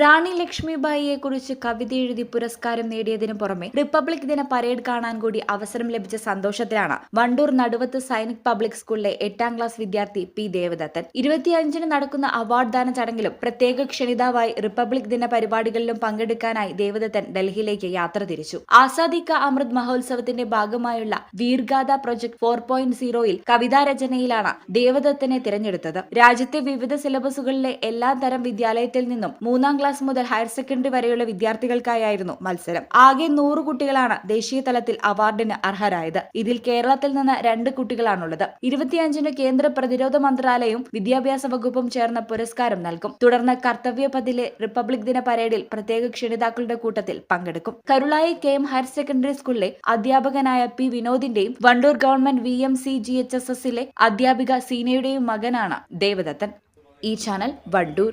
റാണി ലക്ഷ്മിബായിയെ കുറിച്ച് കവിത എഴുതി പുരസ്കാരം നേടിയതിനു പുറമെ റിപ്പബ്ലിക് ദിന പരേഡ് കാണാൻ കൂടി അവസരം ലഭിച്ച സന്തോഷത്തിലാണ്. വണ്ടൂർ നടുവത്ത് സൈനിക് പബ്ലിക് സ്കൂളിലെ എട്ടാം ക്ലാസ് വിദ്യാർത്ഥി പി. ദേവദത്തൻ. ഇരുപത്തിയഞ്ചിന് നടക്കുന്ന അവാർഡ് ദാന ചടങ്ങിലും പ്രത്യേക ക്ഷണിതാവായി റിപ്പബ്ലിക് ദിന പരിപാടികളിലും പങ്കെടുക്കാനായി ദേവദത്തൻ ഡൽഹിയിലേക്ക് യാത്ര തിരിച്ചു. ആസാദി ക അമൃത് മഹോത്സവത്തിന്റെ ഭാഗമായുള്ള വീർഗാഥ പ്രൊജക്ട് ഫോർ പോയിന്റ് സീറോയിൽ കവിതാരചനയിലാണ് ദേവദത്തനെ തിരഞ്ഞെടുത്തത്. രാജ്യത്തെ വിവിധ സിലബസുകളിലെ എല്ലാ തരം വിദ്യാലയത്തിൽ നിന്നും മൂന്നാം ക്ലാസ് മുതൽ ഹയർ സെക്കൻഡറി വരെയുള്ള വിദ്യാർത്ഥികൾക്കായിരുന്നു മത്സരം. ആകെ നൂറ് കുട്ടികളാണ് ദേശീയ തലത്തിൽ അവാർഡിന് അർഹരായത്. ഇതിൽ കേരളത്തിൽ നിന്ന് രണ്ട് കുട്ടികളാണുള്ളത്. ഇരുപത്തിയഞ്ചിന് കേന്ദ്ര പ്രതിരോധ മന്ത്രാലയവും വിദ്യാഭ്യാസ വകുപ്പും ചേർന്ന് പുരസ്കാരം നൽകും. തുടർന്ന് കർത്തവ്യപഥിലെ റിപ്പബ്ലിക് ദിന പരേഡിൽ പ്രത്യേക ക്ഷണിതാക്കളുടെ കൂട്ടത്തിൽ പങ്കെടുക്കും. Karulai K M higher secondary സ്കൂളിലെ അധ്യാപകനായ P വിനോദിന്റെയും Wandoor government V M C G H S എസിലെ അധ്യാപിക സീനയുടെയും മകനാണ് ദേവദത്തൻ. ഈ ചാനൽ വണ്ടൂർ.